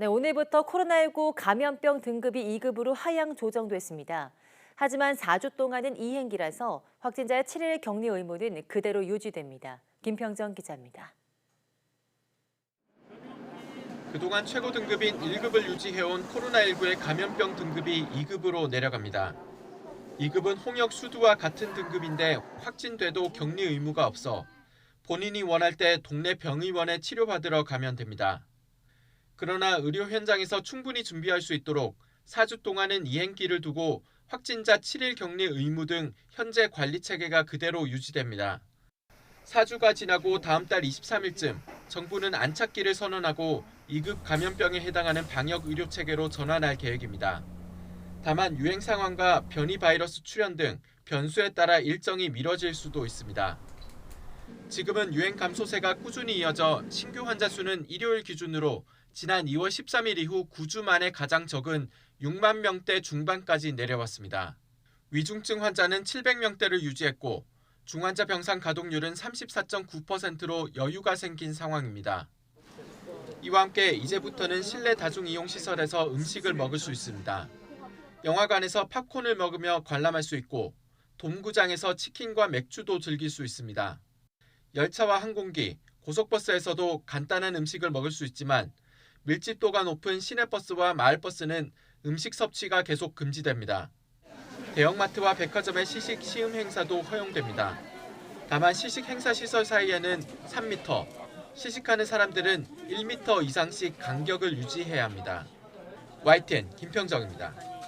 네, 오늘부터 코로나19 감염병 등급이 2급으로 하향 조정됐습니다. 하지만 4주 동안은 이행기라서 확진자의 7일 격리 의무는 그대로 유지됩니다. 김평정 기자입니다. 그동안 최고 등급인 1급을 유지해온 코로나19의 감염병 등급이 2급으로 내려갑니다. 2급은 홍역 수두와 같은 등급인데 확진돼도 격리 의무가 없어 본인이 원할 때 동네 병의원에 치료받으러 가면 됩니다. 그러나 의료 현장에서 충분히 준비할 수 있도록 4주 동안은 이행기를 두고 확진자 7일 격리 의무 등 현재 관리 체계가 그대로 유지됩니다. 4주가 지나고 다음 달 23일쯤 정부는 안착기를 선언하고 2급 감염병에 해당하는 방역 의료 체계로 전환할 계획입니다. 다만 유행 상황과 변이 바이러스 출현 등 변수에 따라 일정이 미뤄질 수도 있습니다. 지금은 유행 감소세가 꾸준히 이어져 신규 환자 수는 일요일 기준으로 지난 2월 13일 이후 9주 만에 가장 적은 6만 명대 중반까지 내려왔습니다. 위중증 환자는 700명대를 유지했고 중환자 병상 가동률은 34.9%로 여유가 생긴 상황입니다. 이와 함께 이제부터는 실내 다중 이용 시설에서 음식을 먹을 수 있습니다. 영화관에서 팝콘을 먹으며 관람할 수 있고 돔구장에서 치킨과 맥주도 즐길 수 있습니다. 열차와 항공기, 고속버스에서도 간단한 음식을 먹을 수 있지만 밀집도가 높은 시내버스와 마을버스는 음식 섭취가 계속 금지됩니다. 대형마트와 백화점의 시식 시음 행사도 허용됩니다. 다만 시식 행사 시설 사이에는 3m, 시식하는 사람들은 1m 이상씩 간격을 유지해야 합니다. YTN 김평정입니다.